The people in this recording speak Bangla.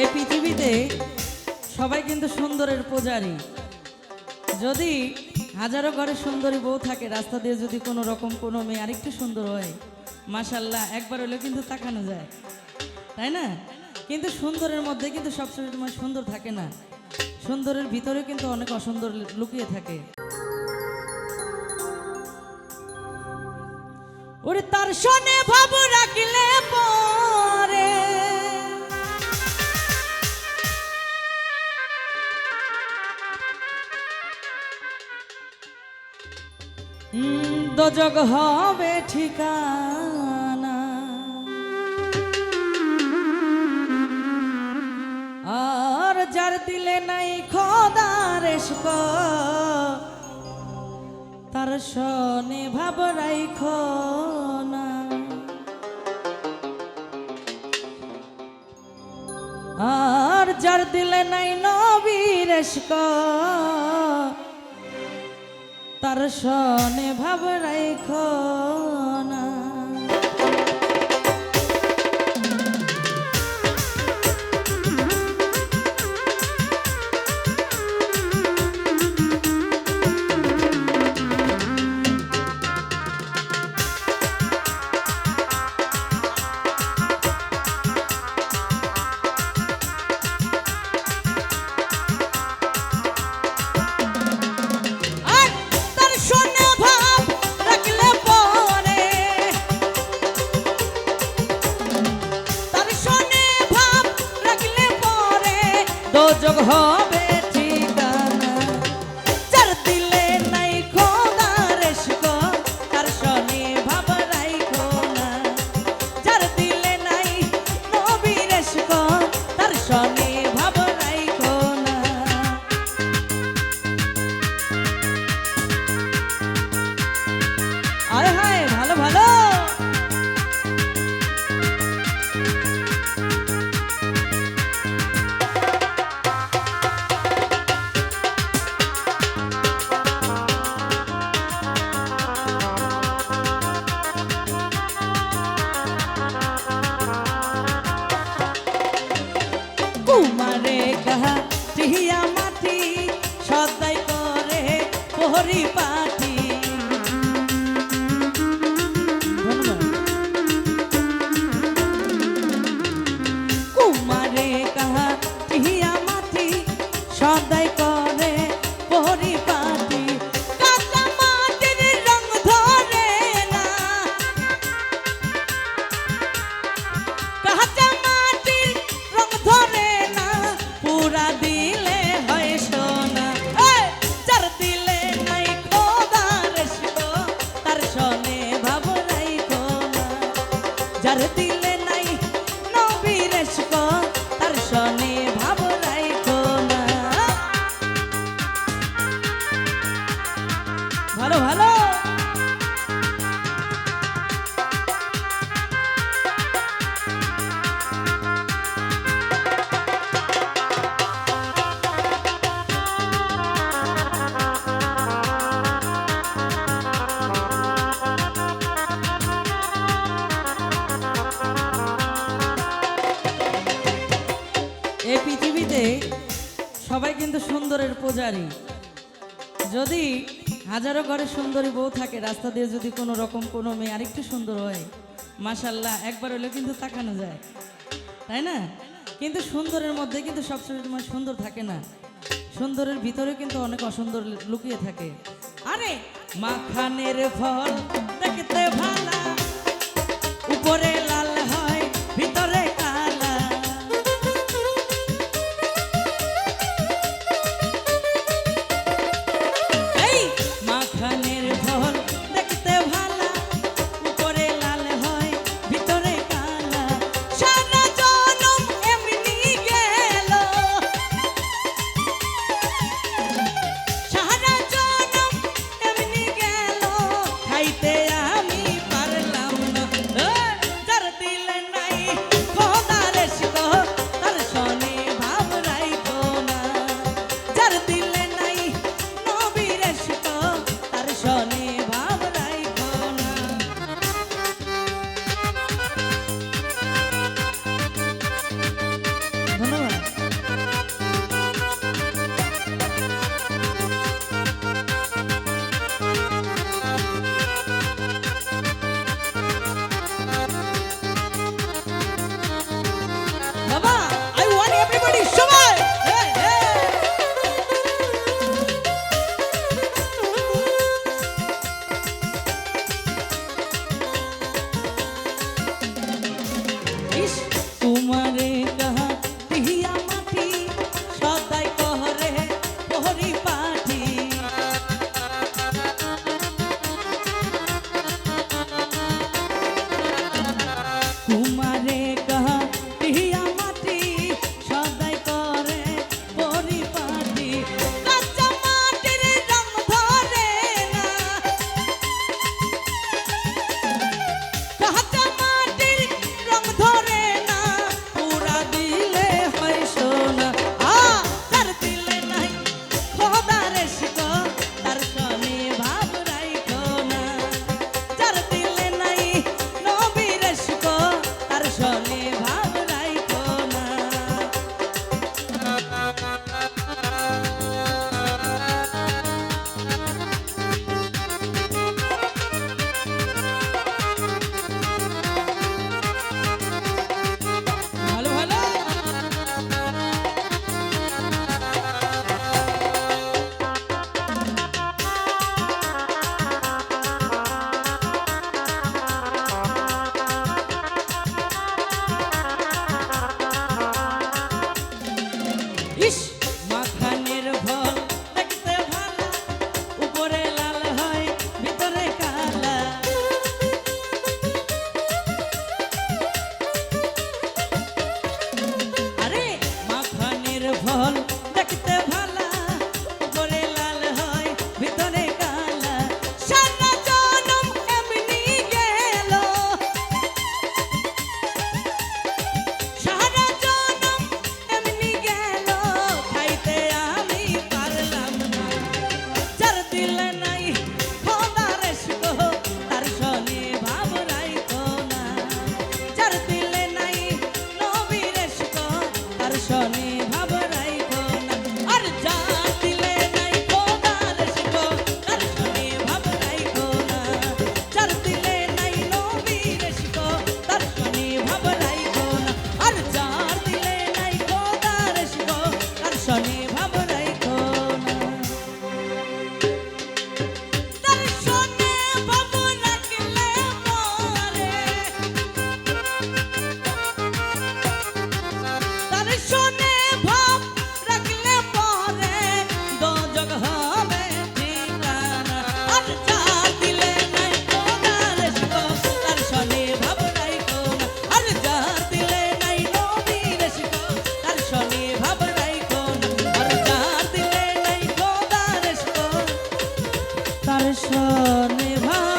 এই পৃথিবীতে সবাই কিন্তু সুন্দরের পূজারী। যদি হাজারো ঘরে সুন্দরী বউ থাকে, রাস্তা দিয়ে যদি কোনো রকম কোনো মেয়ে আরেকটু সুন্দর হয়, মাশাল্লাহ, একবার হলেও কিন্তু তাকানো যায়। তাই না? কিন্তু সুন্দরের মধ্যে কিন্তু সবসময় সুন্দর থাকে না। সুন্দরের ভিতরে কিন্তু অনেক অসুন্দর লুকিয়ে থাকে। ওরে তার শোনে ভাব রাখলে পরে দোজগ হবে ঠিকানা। আর যার দিলে নাই খোদার তার শনে ভাব রাইখ না। আর যার দিলে নাই নবীর তার সনে ভাব রাইখ না। que. নবীর এসো, এই পৃথিবীতে সবাই কিন্তু সুন্দরের পূজারী। যদি হাজারো ঘরে সুন্দরী বউ থাকে, রাস্তা দিয়ে যদি কোনো রকম কোনো মেয়ে আরেকটু সুন্দর হয়, মাশাল্লাহ, একবার হলেও কিন্তু তাকানো যায়। তাই না? কিন্তু সুন্দরের মধ্যে কিন্তু সবসময় সুন্দর থাকে না। সুন্দরের ভিতরে কিন্তু অনেক অসুন্দর লুকিয়ে থাকে। আরে, মাখানের ফল দেখতে ভালা, উপরে কুমারে তার সনে ভাই